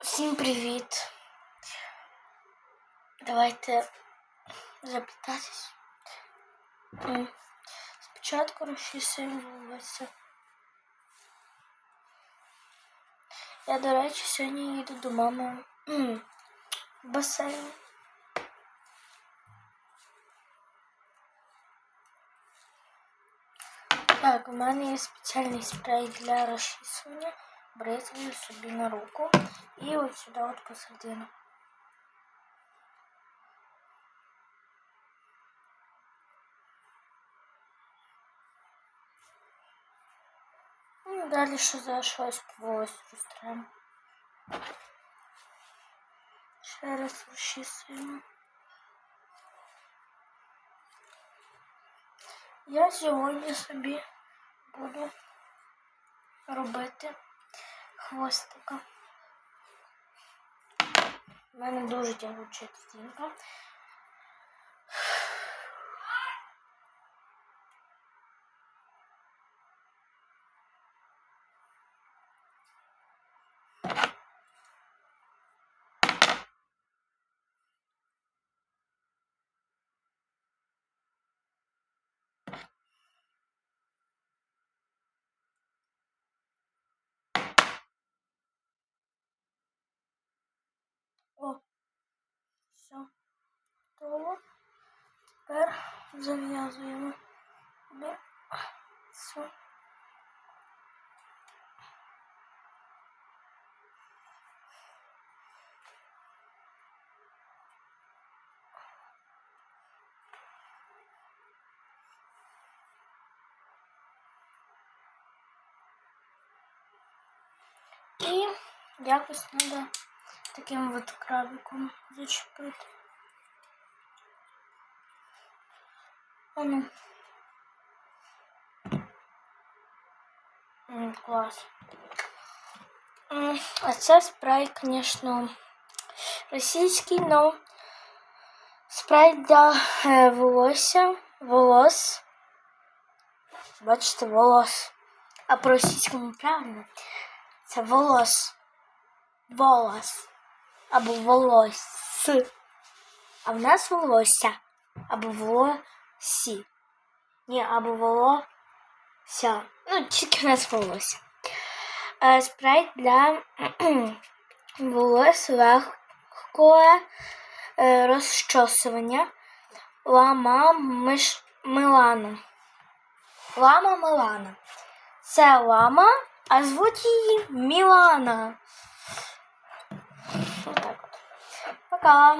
Всім привіт. Давайте заплітатись. М. Спочатку розчісуємо волосся. Я, до речі, сьогодні їду до мами м, в басейн. Так, у мене є спеціальний спрей для розчісування. Бризгаю собі на руку і от сюди от посередину. Ну, далі що за щось. Ще раз розчісуємо. Я сьогодні собі буду робити хвостика. У мене дуже тягуча стінка. Тепер зав'язуємо. Все. І якось треба таким от крабиком зачепити. А ну. Клас. А це спрей, звісно, російський, но спрей для е, волосся, волос. Бачите, волос. А по російському правильно. Це волос. Волос. Або волос. А в нас волосся. Або волосі. Ні, або волосся. Ну, тільки в нас волосся. Е, спрей для волос легкого е, розчосування. Лама миш... Милана. Лама Милана. Це лама, а звуть її Мілана. Отак от. Пока.